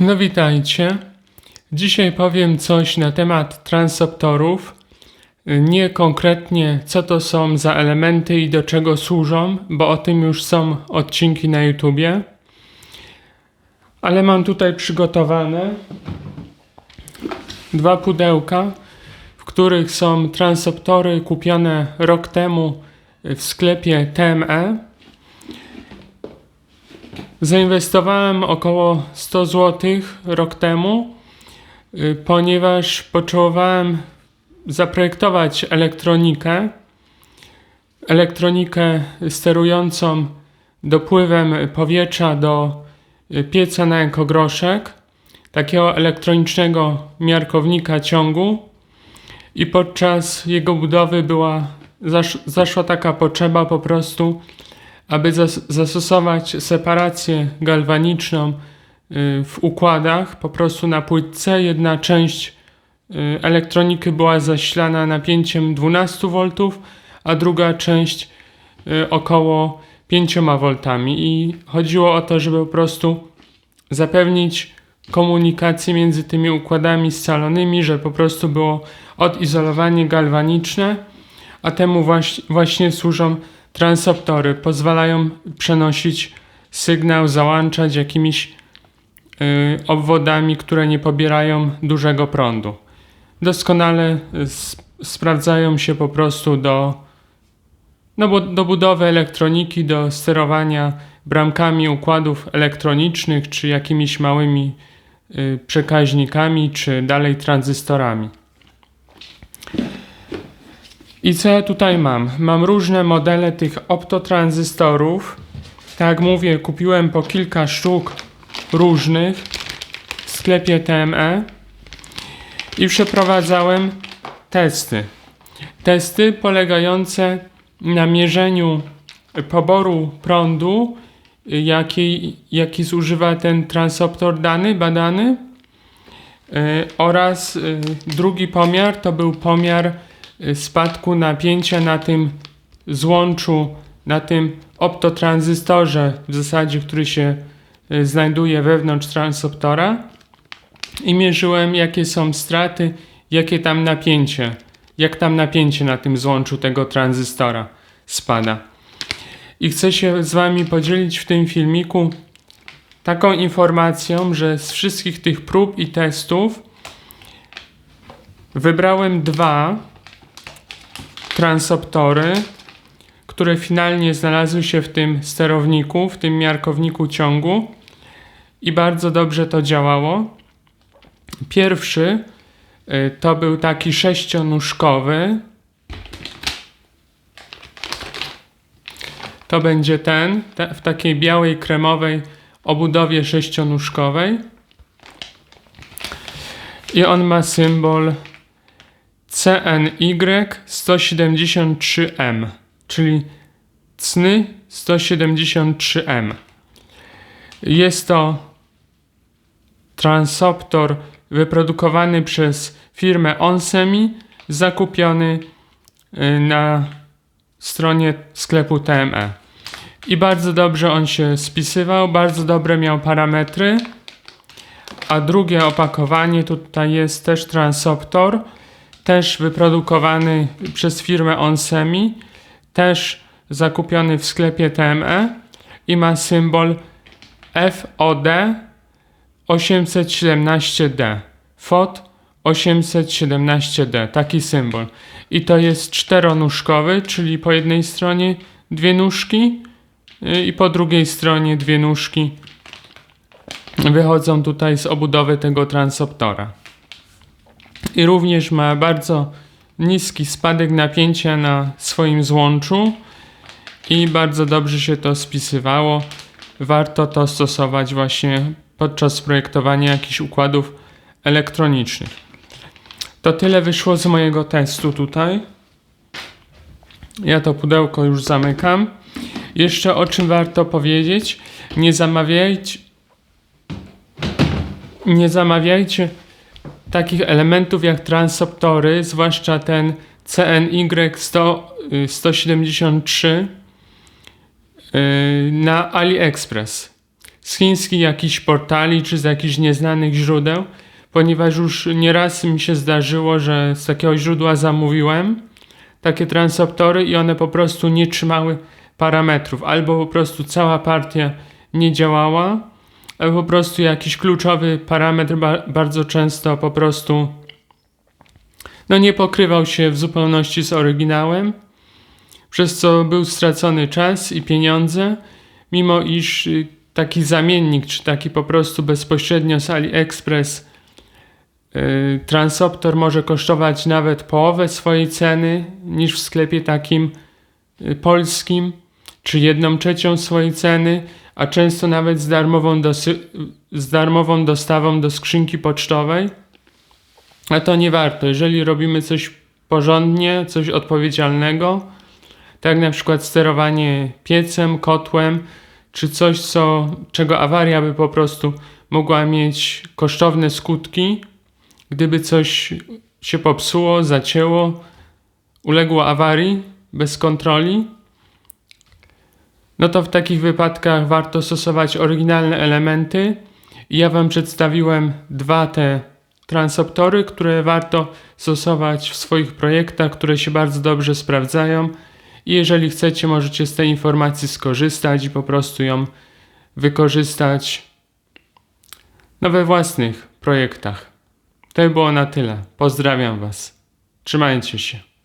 No witajcie. Dzisiaj powiem coś na temat transoptorów. Nie konkretnie co to są za elementy i do czego służą, bo o tym już są odcinki na YouTubie. Ale mam tutaj przygotowane dwa pudełka, w których są transoptory kupione rok temu w sklepie TME. Zainwestowałem około 100 zł rok temu, y, ponieważ potrzebowałem zaprojektować elektronikę, elektronikę sterującą dopływem powietrza do y, pieca na ekogroszek, takiego elektronicznego miarkownika ciągu. I podczas jego budowy była, zasz, zaszła taka potrzeba po prostu, aby zas- zastosować separację galwaniczną y, w układach, po prostu na płytce jedna część y, elektroniki była zasilana napięciem 12 V, a druga część y, około 5 V. I chodziło o to, żeby po prostu zapewnić komunikację między tymi układami scalonymi, że po prostu było odizolowanie galwaniczne, a temu właśnie, właśnie służą transoptory. Pozwalają przenosić sygnał, załączać jakimiś y, obwodami, które nie pobierają dużego prądu. Doskonale y, s- sprawdzają się po prostu do, no bo do budowy elektroniki, do sterowania bramkami układów elektronicznych, czy jakimiś małymi y, przekaźnikami, czy dalej tranzystorami. I co ja tutaj mam? Mam różne modele tych optotranzystorów. Tak jak mówię, kupiłem po kilka sztuk różnych w sklepie TME i przeprowadzałem testy. Testy polegające na mierzeniu poboru prądu, jaki, jaki zużywa ten transoptor dany, badany. Yy, oraz yy, drugi pomiar to był pomiar spadku napięcia na tym złączu, na tym optotranzystorze w zasadzie, który się y, znajduje wewnątrz transoptora i mierzyłem jakie są straty, jakie tam napięcie, jak tam napięcie na tym złączu tego tranzystora spada. I chcę się z Wami podzielić w tym filmiku taką informacją, że z wszystkich tych prób i testów wybrałem dwa transoptory, które finalnie znalazły się w tym sterowniku, w tym miarkowniku ciągu i bardzo dobrze to działało. Pierwszy y, to był taki sześcionóżkowy. To będzie ten, te, w takiej białej, kremowej obudowie sześcionóżkowej. I on ma symbol CNY 173M, czyli CNY 173M. Jest to transoptor wyprodukowany przez firmę Onsemi, zakupiony y, na stronie sklepu TME. I bardzo dobrze on się spisywał, bardzo dobre miał parametry. A drugie opakowanie tutaj jest też transoptor, też wyprodukowany przez firmę Onsemi, też zakupiony w sklepie TME i ma symbol FOD 817D. FOD 817D, taki symbol. I to jest czteronóżkowy, czyli po jednej stronie dwie nóżki y, i po drugiej stronie dwie nóżki wychodzą tutaj z obudowy tego transoptora. I również ma bardzo niski spadek napięcia na swoim złączu i bardzo dobrze się to spisywało. Warto to stosować właśnie podczas projektowania jakichś układów elektronicznych. To tyle wyszło z mojego testu tutaj. Ja to pudełko już zamykam. Jeszcze o czym warto powiedzieć. Nie zamawiajcie nie zamawiajcie takich elementów jak transoptory, zwłaszcza ten CNY 100, y, 173 y, na AliExpress. z chińskich jakichś portali czy z jakichś nieznanych źródeł, ponieważ już nieraz mi się zdarzyło, że z takiego źródła zamówiłem takie transoptory i one po prostu nie trzymały parametrów, albo po prostu cała partia nie działała, po prostu jakiś kluczowy parametr ba- bardzo często po prostu no nie pokrywał się w zupełności z oryginałem, przez co był stracony czas i pieniądze, mimo iż y, taki zamiennik, czy taki po prostu bezpośrednio z AliExpress y, transoptor może kosztować nawet połowę swojej ceny niż w sklepie takim y, polskim, czy jedną trzecią swojej ceny, a często nawet z darmową, z darmową dostawą do skrzynki pocztowej. A to nie warto. Jeżeli robimy coś porządnie, coś odpowiedzialnego, tak na przykład sterowanie piecem, kotłem, czy coś, co, czego awaria by po prostu mogła mieć kosztowne skutki, gdyby coś się popsuło, zacięło, uległo awarii bez kontroli, no to w takich wypadkach warto stosować oryginalne elementy. Ja Wam przedstawiłem dwa te transoptory, które warto stosować w swoich projektach, które się bardzo dobrze sprawdzają. I jeżeli chcecie, możecie z tej informacji skorzystać i po prostu ją wykorzystać no, we własnych projektach. To by było na tyle. Pozdrawiam Was. Trzymajcie się.